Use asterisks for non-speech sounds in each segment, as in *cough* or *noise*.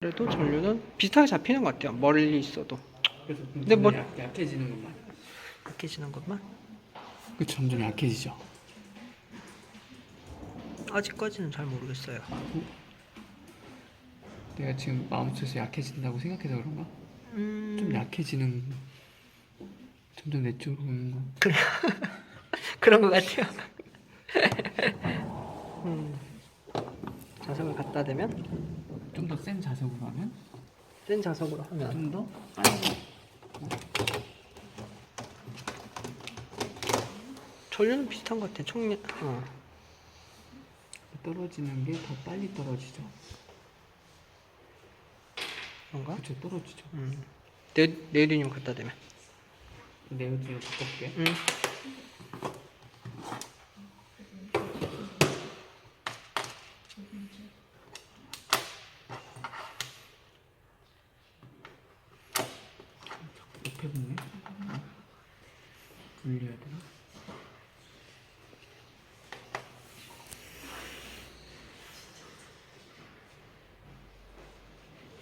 그래도 전류는 비슷하게 잡히는 것 같아요. 멀리 있어도 그래서 근데 뭐- 약, 약해지는 것만. 약해지는 것만 그 점점 약해지죠. 아직까지는 잘 모르겠어요. 내가 지금 마음속에서 약해진다고 생각해서 그런가? 음, 좀 약해지는 점점 내 쪽으로 오는 거. *laughs* 그런 것 같아요. *laughs* 음, 자석을 갖다 대면 좀 더 센 자석으로 하면 센 자석으로 하면 좀더 빨리 전류는 비슷한 것 같아. 총 어. 떨어지는 게 더 빨리 떨어지죠. 그런가? 그쵸 떨어지죠. 음. 네, 네오디듐 갖다 대면. 네오디를 바꿔볼게. 음. 옆에 붙네. 분리해야 되나?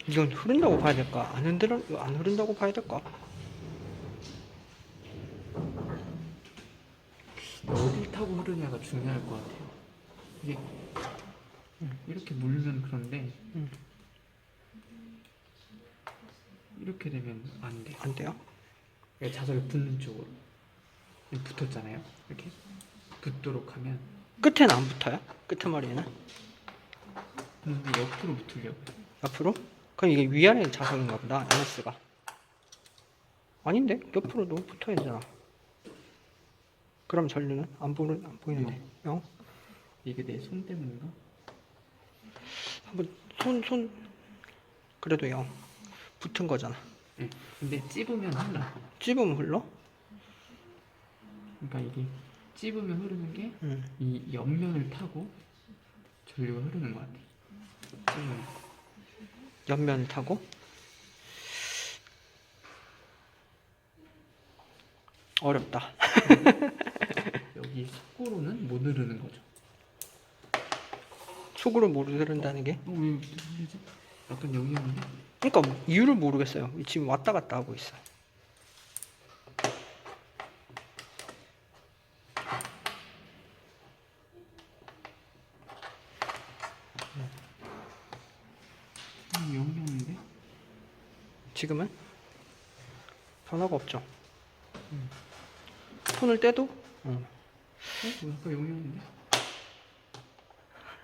이건 흐른다고 봐야 될까? 안 흔들어 안 흐른다고 봐야 될까? 어딜 타고 흐르냐가 중요할 것 같아요. 이게 이렇게 물면 그런데 음. 이렇게 되면 안 돼. 안 돼요? 그러니까 자석이 붙는 쪽으로 붙었잖아요. 이렇게 붙도록 하면 끝에는 안 붙어요? 끝머리에는 근데 옆으로 붙으려고. 앞으로? 그럼 이게 위아래 자석인가 보다. NS가 아닌데 옆으로도 붙어야 되잖아. 그럼 전류는 안 보는 안 보이는데. 어? 이게 내 손 때문인가? 한번 손 손 그래도 요. 붙은 거잖아. 네. 근데 찝으면 흘러. 찝으면 흘러? 그러니까 이게 찝으면 흐르는 게 응. 이 옆면을 타고 전류가 흐르는 것 같아. 찝으면. 옆면을 타고 어렵다. *laughs* 여기 속으로는 못 흐르는 거죠. 속으로 모르는다는 게? 어, 왜 흐르지? 약간 오는데? 그러니까 이유를 모르겠어요. 지금 왔다 갔다 하고 있어. 음, 오는데? 지금은 변화가 없죠. 음. 손을 떼도 어. 어? 뭐 약간 여기 오는데?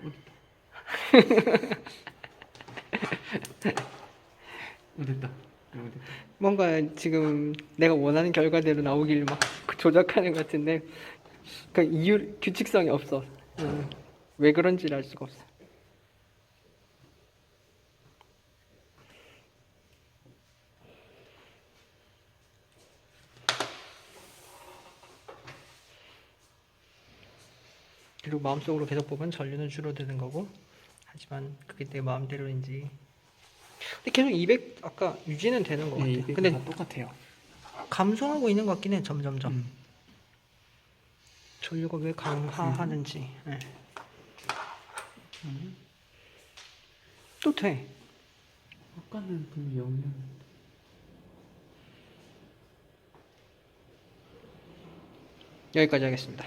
어딨다. 어 됐다. 뭔가 지금 내가 원하는 결과대로 나오길 막 조작하는 것 같은데 그 이유 규칙성이 없어. 음. 왜 그런지를 알 수가 없어. 그리고 마음속으로 계속 보면 전류는 줄어드는 거고 하지만 그게 내 마음대로인지 근데 계속 200 아까 유지는 되는 것 같아요. 네, 이게 근데 다 똑같아요. 감소하고 있는 것 같긴 해 점점점 음. 전류가 왜 강화하는지 예. 음. 또 돼. 아까는 분명 여기였는데. 여기까지 하겠습니다.